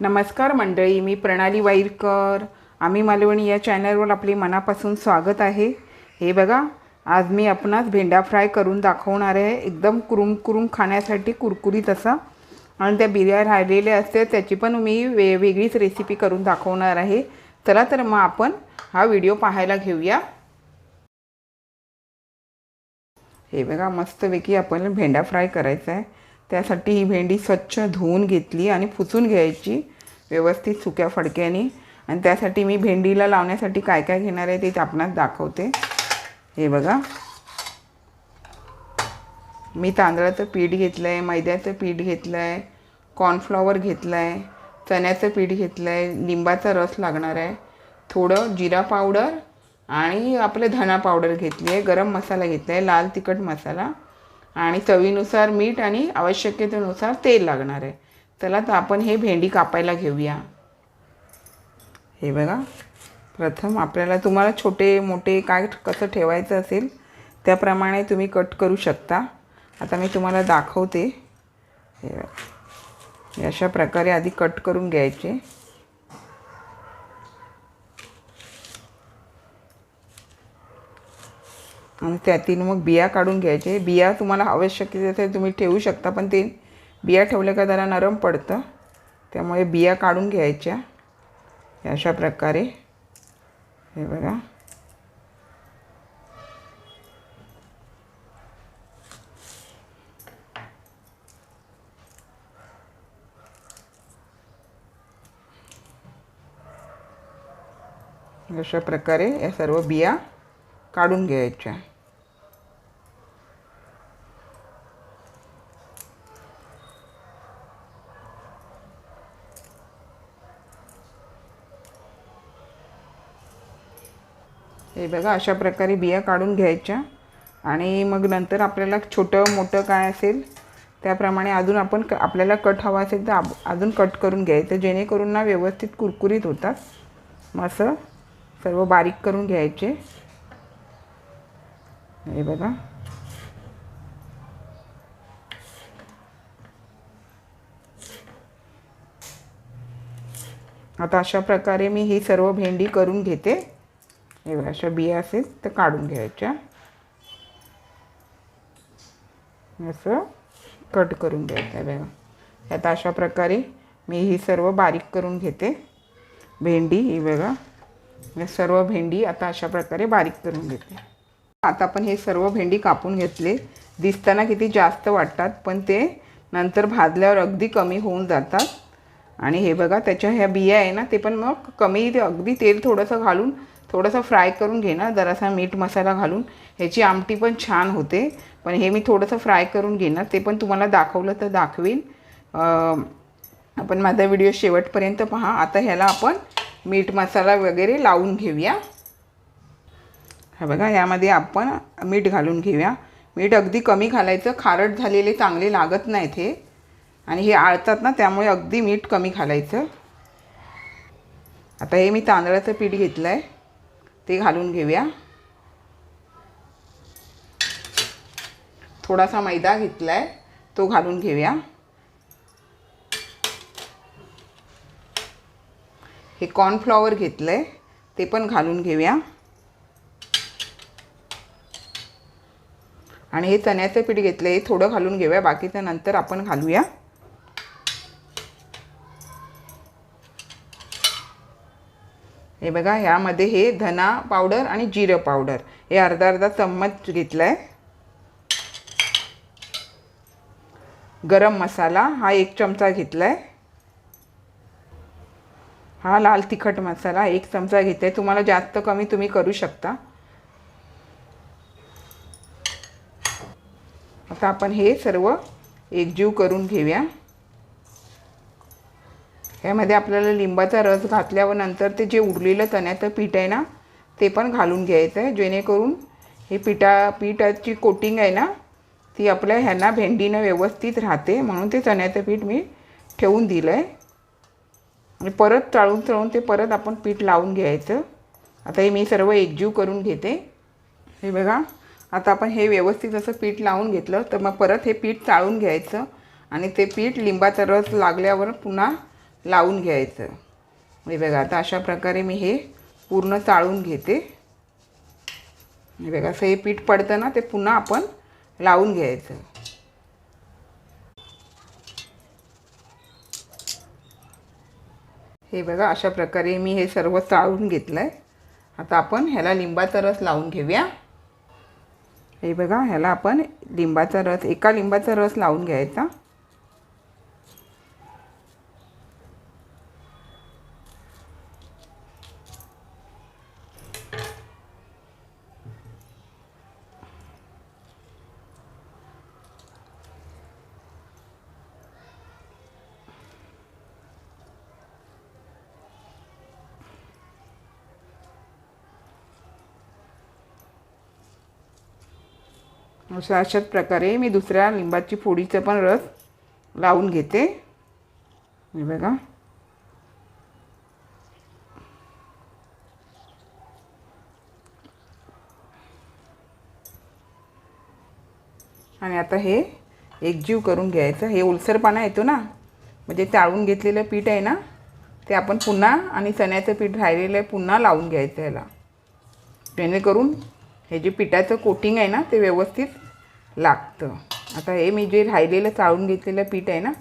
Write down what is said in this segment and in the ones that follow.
नमस्कार मंडळी मी प्रणाली वाईरकर. आम्ही मालवणी या चॅनलवर आपले मनापासून स्वागत आहे. हे बघा आज मी आपणास भेंडा फ्राय करून दाखवणार आहे. एकदम कुरुम कुरुम खाण्यासाठी कुरकुरीत असा. आणि त्या बिर्या राहिलेल्या असते त्याची पण मी वे वेगळीच रेसिपी करून दाखवणार आहे. चला तर मग आपण हा व्हिडिओ पाहायला घेऊया. हे बघा मस्तपैकी आपण भेंडा फ्राय करायचा आहे. त्यासाठी ही भेंडी स्वच्छ धुवून घेतली आणि पुसून घ्यायची. व्यवस्थित सुक्या फडक्याने. आणि त्यासाठी मी भेंडीला लावण्यासाठी काय काय घेणार आहे ते आपणास दाखवते. हे बघा. मी तांदळाचं पीठ घेतलं आहे मैद्याचं पीठ घेतलं आहे कॉर्नफ्लॉवर घेतलं आहे चण्याचं पीठ घेतलं आहे लिंबाचा रस लागणार आहे. थोडं जिरा पावडर आणि आपलं धना पावडर घेतली आहे गरम मसाला घेतला आहे लाल तिखट मसाला. आणि चवीनुसार मीठ आणि आवश्यकतेनुसार तेल लागणार आहे. चला तर आपण हे भेंडी कापायला घेऊया. हे बघा प्रथम आपल्याला तुम्हाला छोटे मोठे काय कसं ठेवायचं असेल त्याप्रमाणे तुम्ही कट करू शकता. आता मी तुम्हाला दाखवते. हे हे अशा प्रकारे आधी कट करून घ्यायचे. आणि त्यातील मग बिया काढून घ्यायचे. बिया तुम्हाला आवश्यक ते तुम्ही ठेवू शकता पण ते बिया ठेवल्या का जरा नरम पडतं. त्यामुळे बिया काढून घ्यायच्या. अशा प्रकारे. हे बघा. अशा प्रकारे या सर्व बिया काढून घ्यायच्या. हे बघा अशा प्रकारे बिया काढून घ्यायच्या. आणि मग नंतर आपल्याला छोटं मोठं काय असेल त्याप्रमाणे अजून आपण क आपल्याला कट हवा असेल तर अजून कट करून घ्यायचं. जेणेकरून ना व्यवस्थित कुरकुरीत होतात. मग असं सर्व बारीक करून घ्यायचे. हे बघा. आता अशा प्रकारे मी ही सर्व भेंडी करून घेते. हे बघा अशा बिया असेल तर काढून घ्यायच्या. असं कट करून घ्यायचं आहे बघा. आता अशा प्रकारे मी ही सर्व बारीक करून घेते. भेंडी ही बघा. सर्व भेंडी आता अशा प्रकारे बारीक करून घेते. आता आपण हे सर्व भेंडी कापून घेतले. दिसताना किती जास्त वाटतात पण ते नंतर भाजल्यावर अगदी कमी होऊन जातात. आणि हे बघा त्याच्या ह्या बिया आहे ना ते पण मग कमी ते अगदी तेल थोडंसं घालून थोडंसं फ्राय करून घेणार जरासा मीठ मसाला घालून. ह्याची आमटी पण छान होते पण हे मी थोडंसं फ्राय करून घेणार ते पण तुम्हाला दाखवलं तर दाखवेन. आपण माझा व्हिडिओ शेवटपर्यंत पहा. आता ह्याला आपण मीठ मसाला वगैरे लावून घेऊया. हा बघा यामध्ये आपण मीठ घालून घेऊया. मीठ अगदी कमी घालायचं. खारट झालेले चांगले लागत नाहीत हे. आणि हे आळतात ना त्यामुळे अगदी मीठ कमी घालायचं. आता हे मी तांदळाचं पीठ घेतलं आहे ते घालून घेऊया. थोडासा मैदा घेतला आहे तो घालून घेऊया. हे कॉर्नफ्लॉवर घेतलं आहे ते पण घालून घेऊया. आणि हे चण्याचं पीठ घेतलं आहे थोडं घालून घेऊया बाकीचं नंतर आपण घालूया. हे बघा ह्यामध्ये हे धना पावडर आणि जिरं पावडर. हे अर्धा अर्धा चम्मच घेतला आहे गरम मसाला हा एक चमचा घेतला आहे हा लाल तिखट मसाला एक चमचा घेते तुम्हाला जास्त कमी तुम्ही करू शकता. आता आपण हे सर्व एकजीव करून घेऊया. ह्यामध्ये आपल्याला लिंबाचा रस घातल्यावर नंतर ते जे उरलेलं चण्याचं पीठ आहे ना ते पण घालून घ्यायचं आहे. जेणेकरून हे पिठा पिठाची कोटिंग आहे ना ती आपल्या ह्यांना भेंडीनं व्यवस्थित राहते. म्हणून ते चण्याचं पीठ मी ठेवून दिलं आहे आणि परत चाळून चाळून ते परत आपण पीठ लावून घ्यायचं. आता हे मी सर्व एकजीव करून घेते. हे बघा. आता आपण हे व्यवस्थित असं पीठ लावून घेतलं तर मग परत हे पीठ चाळून घ्यायचं आणि ते पीठ लिंबाचा रस लागल्यावर पुन्हा लावून घ्यायचं. हे बघा आता अशा प्रकारे मी हे पूर्ण चाळून घेते. हे बघा असं हे पीठ पडतं ना ते पुन्हा आपण लावून घ्यायचं. हे बघा अशा प्रकारे मी हे सर्व चाळून घेतलं आहे आता आपण ह्याला लिंबाचा रस लावून घेऊया. हे बघा ह्याला आपण लिंबाचा रस एका लिंबाचा रस लावून घ्यायचा. अशा अशाच प्रकारे मी दुसऱ्या लिंबाची फोडीचं पण रस लावून घेते. हे बघा. आणि आता हे एकजीव करून घ्यायचं. हे ओलसरपणा येतो ना म्हणजे चाळून घेतलेलं पीठ आहे ना ते आपण पुन्हा आणि चण्याचं पीठ राहिलेलं आहे पुन्हा लावून घ्यायचं याला. जेणेकरून हे जे पिठाचं कोटिंग आहे ना ते व्यवस्थित लागतं. आता हे मी जे राहिलेलं चाळून घेतलेलं पीठ आहे ना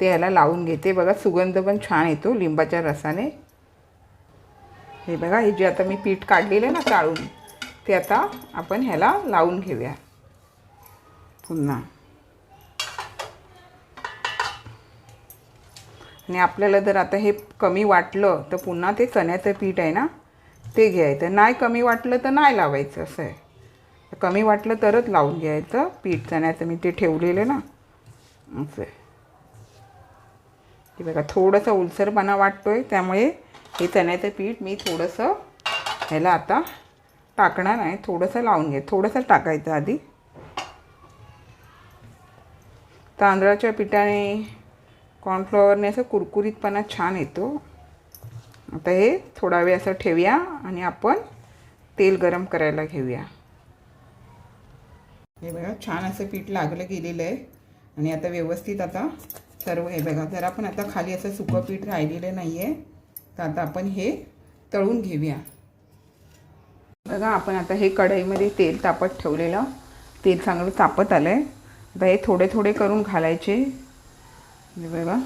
ते ह्याला लावून घेते. बघा सुगंध पण छान येतो लिंबाच्या रसाने. हे बघा हे जे आता मी पीठ काढलेलं आहे ना चाळून ते आता आपण ह्याला लावून घेऊया. पुन्हा. आणि आपल्याला जर आता हे कमी वाटलं तर पुन्हा ते चण्याचं पीठ आहे ना ते घ्यायचं. नाही कमी वाटलं तर नाही लावायचं असं आहे. कमी वाटलं तरच लावून घ्यायचं. पीठ चण्याचं मी ते ठेवलेलं ना. असं आहे. बघा थोडंसं उलसरपणा वाटतो आहे त्यामुळे हे चण्याचं पीठ मी थोडंसं ह्याला आता टाकणार आहे. थोडंसं लावून घे. थोडंसं टाकायचं आधी. तांदळाच्या पिठाने कॉर्नफ्लॉवरने असं कुरकुरीतपणा छान येतो. आता हे थोडा वेळ असं ठेवूया आणि आपण तेल गरम करायला घेऊया. हे बघा छान असं पीठ लागलं गेलेलं आहे. आणि आता व्यवस्थित आता सर्व हे बघा जर आपण आता खाली असं सुकं पीठ राहिलेलं नाही आहे तर आता आपण हे तळून घेऊया. बघा आपण आता हे कढईमध्ये तेल तापत ठेवलेलं. तेल चांगलं तापत आलं आहे आता हे थोडे थोडे करून घालायचे. हे बघा.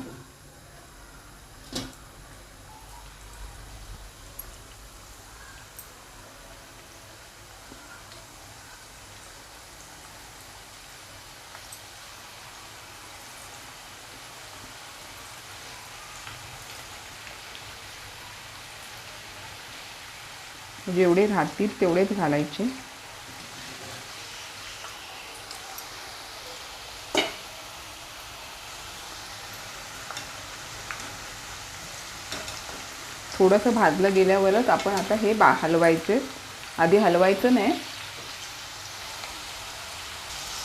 जेवढे राहतील तेवढेच घालायचे. थोडंसं भाजलं गेल्यावरच आपण आता हे बा हलवायचे. आधी हलवायचं नाही.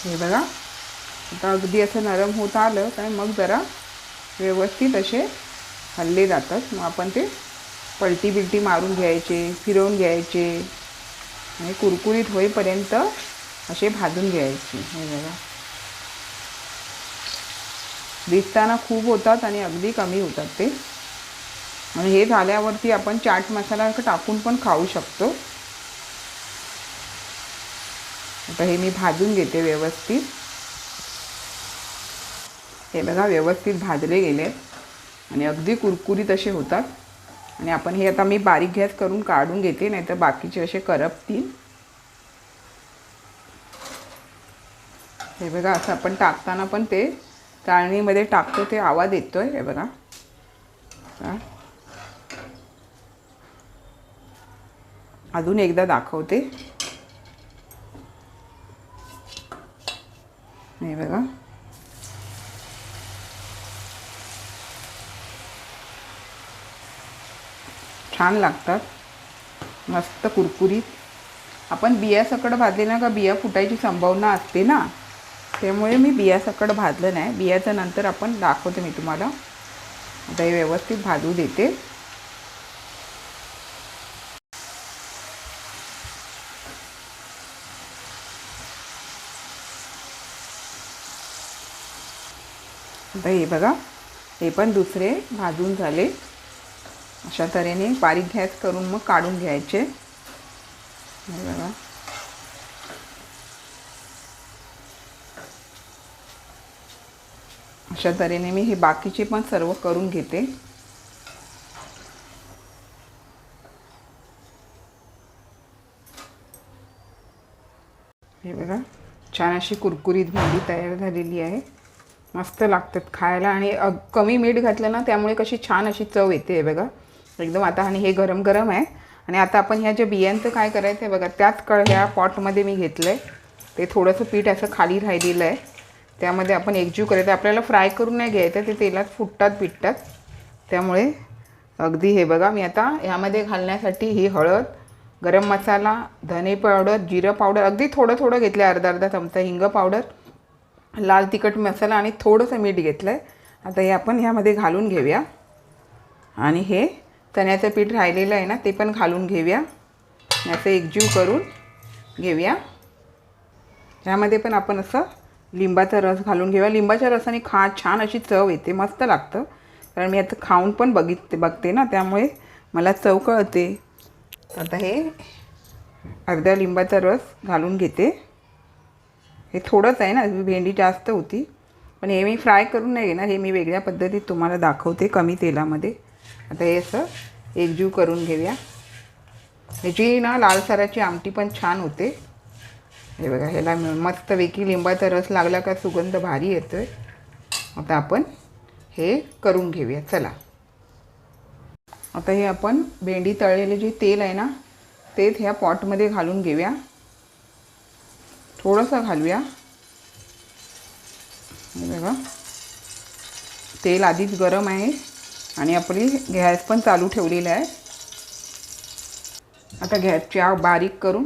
हे बघा. आता अगदी असं नरम होत आलं काय मग जरा व्यवस्थित असे हल्ले जातात. मग आपण ते पलटी बिलटी मारून घ्यायचे फिरवून घ्यायचे. आणि कुरकुरीत होईपर्यंत असे भाजून घ्यायचे. हे बघा. दिसताना खूप होतात आणि अगदी कमी होतात ते. आणि हे झाल्यावरती आपण चाट मसाला टाकून पण खाऊ शकतो. आता हे मी भाजून घेते व्यवस्थित. हे बघा व्यवस्थित भाजले गेले आणि अगदी कुरकुरीत असे होतात. आणि आपण हे आता मी बारीक गॅस करून काढून घेते नाहीतर बाकीचे असे करपतील. हे बघा असं आपण टाकताना पण ते चाळणीमध्ये टाकतो ते आवाज येतो आहे हे बघा. अजून एकदा दाखवते. हे बघा. छान लागतात. मस्त कुरकुरीत. आपण बियासकट भाजले ना का बिया फुटायची संभावना असते ना? त्यामुळे मी बियासकट भाजलं नाही. बियाचं नंतर आपण दाखवते मी तुम्हाला. आता हे व्यवस्थित भाजू देते. आता हे बघा. हे पण दुसरे भाजून झाले. अशा तऱ्हेने बारीक गॅस करून मग काढून घ्यायचे. बघा. अशा तऱ्हेने मी हे बाकीचे पण सर्व करून घेते. हे बघा. छान अशी कुरकुरीत भाजी तयार झालेली आहे. मस्त लागतात खायला आणि कमी मीठ घातलं ना त्यामुळे कशी छान अशी चव येते हे बघा. एकदम आता आणि हे गरम गरम आहे. आणि आता आपण ह्या ज्या बियांचं काय करायचं आहे बघा त्याच कळ ह्या पॉटमध्ये मी घेतलं आहे ते थोडंसं पीठ असं खाली राहिलेलं आहे. त्यामध्ये आपण एकजीव करायचं आपल्याला फ्राय करून नाही घ्यायचं ते तेलात फुटतात पिटतात. त्यामुळे अगदी हे बघा मी आता ह्यामध्ये घालण्यासाठी ही हळद गरम मसाला धने पावडर जिरं पावडर अगदी थोडं थोडं घेतलं आहे अर्धा अर्धा चमचा हिंग पावडर लाल तिखट मसाला आणि थोडंसं मीठ घेतलं आहे आता हे आपण ह्यामध्ये घालून घेऊया. आणि हे चण्याचं पीठ राहिलेलं आहे ना ते पण घालून घेऊया. याचं एकजीव करून घेऊया. ह्यामध्ये पण आपण असं लिंबाचा रस घालून घेऊया. लिंबाच्या रसाने खा छान अशी चव येते मस्त लागतं. कारण मी आता खाऊन पण बघितते बघते ना त्यामुळे मला चव कळते. आता हे अर्ध्या लिंबाचा रस घालून घेते. हे थोडंच आहे ना भेंडी जास्त होती. पण हे मी फ्राय करून नाही घेणार हे मी वेगळ्या पद्धतीत तुम्हाला दाखवते कमी तेलामध्ये. आता हे असं एकजीव करून घेऊया. ह्याची ना लालसराची आमटी पण छान होते. हे बघा ह्याला मस्त मस्तपैकी लिंबाचा रस लागला का सुगंध भारी येतो आहे आता आपण हे करून घेऊया. चला. आता हे आपण भेंडी तळलेले जे तेल आहे ना तेच ह्या पॉटमध्ये घालून घेऊया. थोडंसं घालूया. हे बघा. तेल आधीच गरम आहे. आणि आपली गॅस पण चालू ठेवलेला आहे. आता गॅसची आव बारीक करून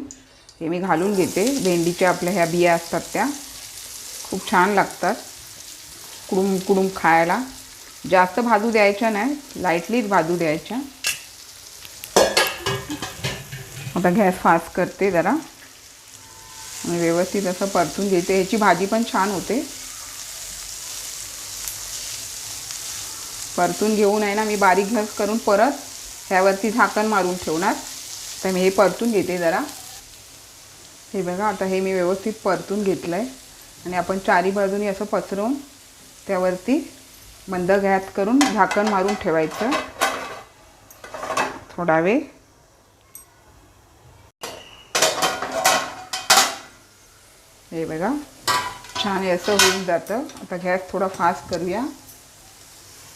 हे मी घालून घेते. भेंडीच्या आपल्या ह्या बिया असतात त्या. खूप छान लागतात. कुडूम कुडूम खायला. जास्त भाजू द्यायच्या नाही लाईटलीच भाजू द्यायच्या. आता गॅस फास्ट करते जरा. आणि व्यवस्थित असं परतून घेते. ह्याची भाजी पण छान होते. परतून घेऊन आहे ना मी बारीक घास करून परत ह्यावरती झाकण मारून ठेवणार. तर मी हे परतून घेते जरा. हे बघा आता हे मी व्यवस्थित परतून घेतलं आहे आणि आपण चारी बाजूनी असं पसरवून त्यावरती मंद गॅस करून झाकण मारून ठेवायचं. थोडा वेळ. हे बघा छान असं होऊन जातं. आता गॅस थोडा फास्ट करूया.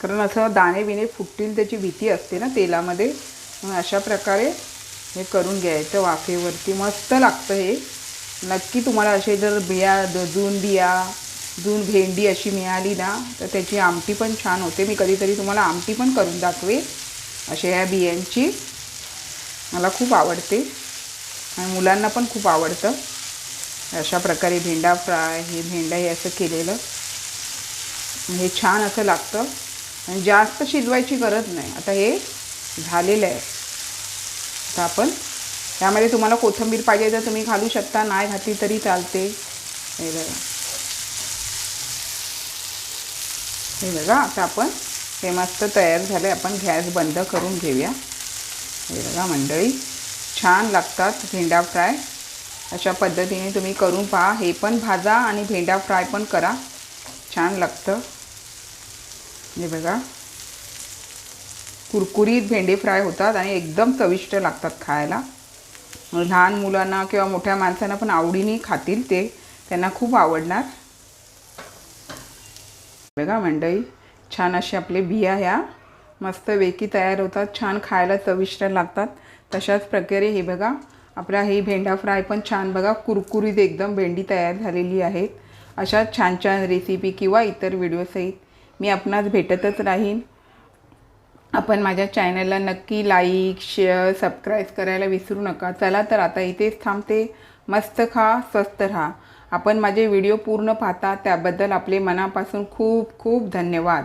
कारण असं दाणे बिणे फुटतील त्याची भीती असते ना तेलामध्ये. अशा प्रकारे हे करून घ्यायचं वाफेवरती. मस्त लागतं हे. नक्की तुम्हाला असे जर बिया जून बिया जून भेंडी अशी मिळाली ना तर त्याची आमटी पण छान होते. मी कधीतरी तुम्हाला आमटी पण करून दाखवे. अशा ह्या बियांची. मला खूप आवडते. आणि मुलांना पण खूप आवडतं. अशा प्रकारे भेंडा फ्राय हे भेंडा हे असं केलेलं. हे छान असं लागतं. आणि जास्त शिजवायची गरज नाही. आता हे झालेलं आहे. आता आपण त्यामध्ये तुम्हाला कोथिंबीर पाहिजे तर तुम्ही घालू शकता नाही घातली तरी चालते. हे बघा. हे बघा आता आपण हे मस्त तयार झालं आपण गॅस बंद करून घेऊया. हे बघा मंडळी छान लागतात भेंडा फ्राय. अशा पद्धतीने तुम्ही करून पहा. हे पण भाजा आणि भेंडा फ्राय पण करा. छान लागतं. हे बघा. कुरकुरीत भेंडे फ्राय होतात आणि एकदम चविष्ट लागतात खायला. लहान मुलांना किंवा मोठ्या माणसांना पण आवडीने खातील ते. त्यांना खूप आवडणार. बघा मंडई छान असे आपले बिया ह्या मस्त वेकी तयार होतात छान खायला चविष्ट लागतात. तशाच प्रकारे हे बघा आपला हे भेंडा फ्राय पण छान बघा कुरकुरीत एकदम भेंडी तयार झालेली आहेत अशा छान छान रेसिपी किंवा इतर व्हिडिओसहित मी आपणास भेटतच राहीन. आपण माझ्या चॅनलला नक्की लाईक शेअर सबस्क्राईब करायला विसरू नका. चला तर आता इथेच थांबते. मस्त खा स्वस्त राहा. आपण माझे व्हिडिओ पूर्ण पाहता त्याबद्दल आपले मनापासून खूप खूप धन्यवाद.